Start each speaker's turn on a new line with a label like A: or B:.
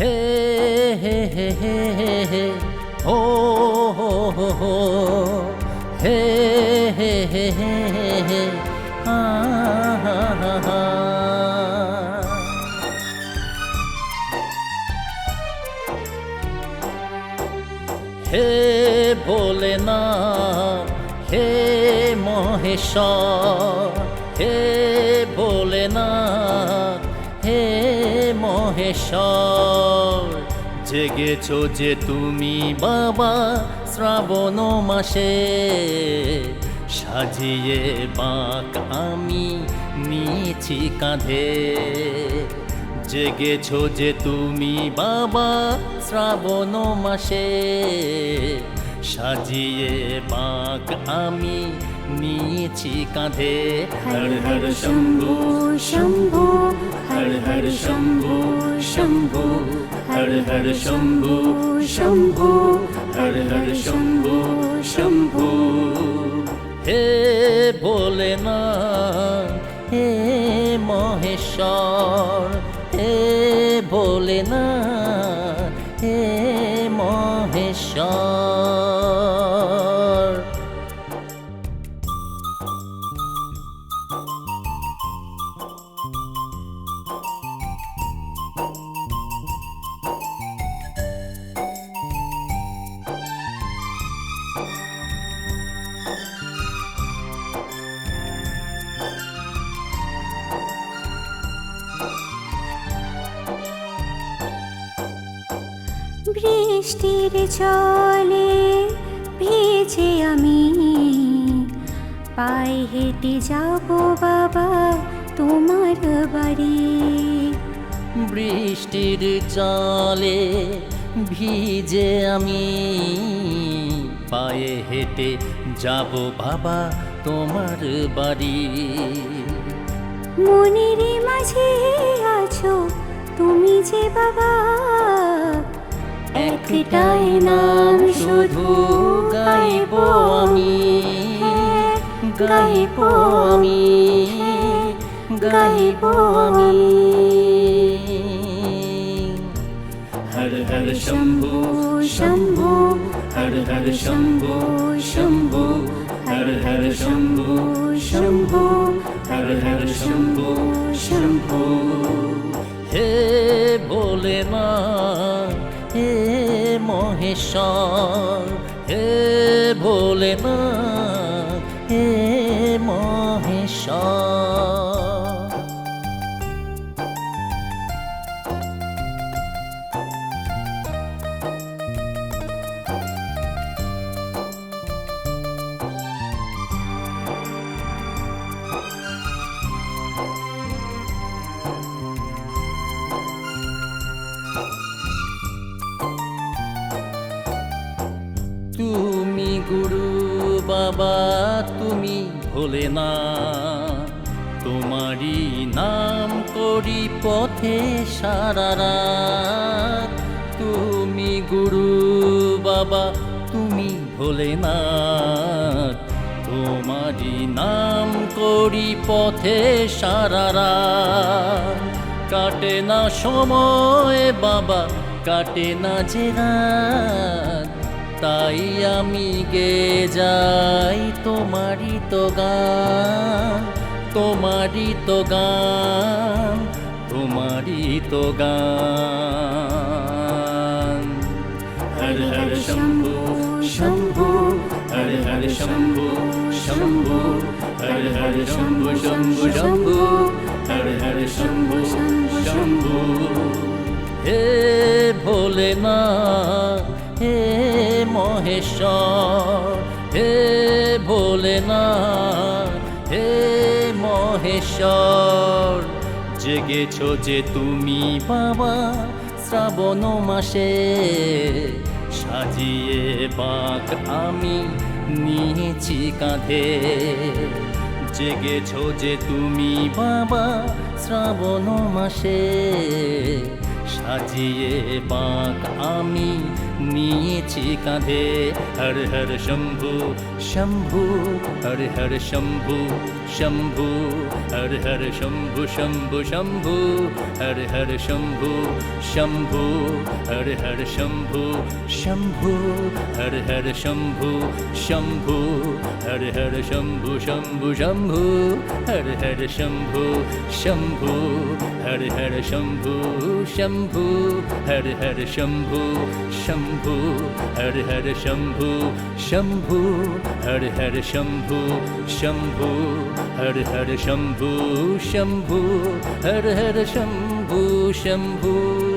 A: হে হে ও হো হো হো, হে হে হে হে ভোলে না হে মহেশ্বর, হে মহেশ্বর। জেগেছো যে তুমি বাবা শ্রাবণ মাসে। সাজিয়ে বাঁক আমি নিয়েছি কাঁধে। জেগেছো যে তুমি বাবা শ্রাবণ মাসে। সাজিয়ে বাঁক আমি নিয়েছি কাঁধে। হর হর শম্ভু
B: শম্ভু হর হর শম্ভু শম্ভু হর হর শম্ভু শম্ভু হর হর শম্ভু শম্ভু।
A: হে ভোলে না হে মহেশ্বর হে ভোলে না হে মহেশ্বর।
B: বৃষ্টির জলে ভিজে আমি। পায়ে হেঁটে যাব বাবা তোমার বাড়ি।
A: বৃষ্টির জলে ভিজে আমি। পায়ে হেঁটে যাব বাবা তোমার বাড়ি।
B: মনের মাঝে আছো তুমি যে বাবা। একটাই নাম শুধু
A: গাইব আমি গাইব আমি গাইব আমি হর হর শম্ভু শম্ভু হর হর শম্ভু শম্ভু হর হর শম্ভু শম্ভু হর হর শম্ভু শম্ভু মহেশ্বর হে ভোলে না হে মহেশ্বর। গুরু বাবা, তুমি ভোলে না। তোমারই নাম করি পথে সারা রাত। তুমি গুরু বাবা, তুমি ভোলে না। তোমারই নাম করি পথে সারা রাত। কাটে না সময় বাবা, কাটে না যে রাত। তাই আমি গে যাই তোমারই তো গান তোমারই তো গান তোমারই তো গান। হর হর শম্ভু শম্ভু হর হর শম্ভু শম্ভু হর হর শম্ভু শম্ভু শম্ভু হর হর শম্ভু শম্ভু। হে ভোলে না হে মহেশ্বর, হে ভোলে না হে মহেশ্বর, জেগেছো যে তুমি বাবা শ্রাবণ মাসে, সাজিয়ে বাঁক আমি নিয়েছি কাঁধে। জেগেছো যে তুমি বাবা শ্রাবণ মাসে, সাজিয়ে বাঁক আমি নিয়েছি কাঁধে হর হর শম্ভু শম্ভু হর হর শম্ভু শম্ভু হর হর শম্ভু শম্ভু শম্ভু হর হর শম্ভু শম্ভু হর হর শম্ভু শম্ভু হর হর শম্ভু শম্ভু হর হর শম্ভু শম্ভু শম্ভু হর হর শম্ভু শম্ভু হর হর শম্ভু শম্ভু হর হর শম্ভু শম্ভু शम्भु हर हर शम्भु शम्भु हर हर शम्भु शम्भु हर हर शम्भु शम्भु हर हर शम्भु शम्भु।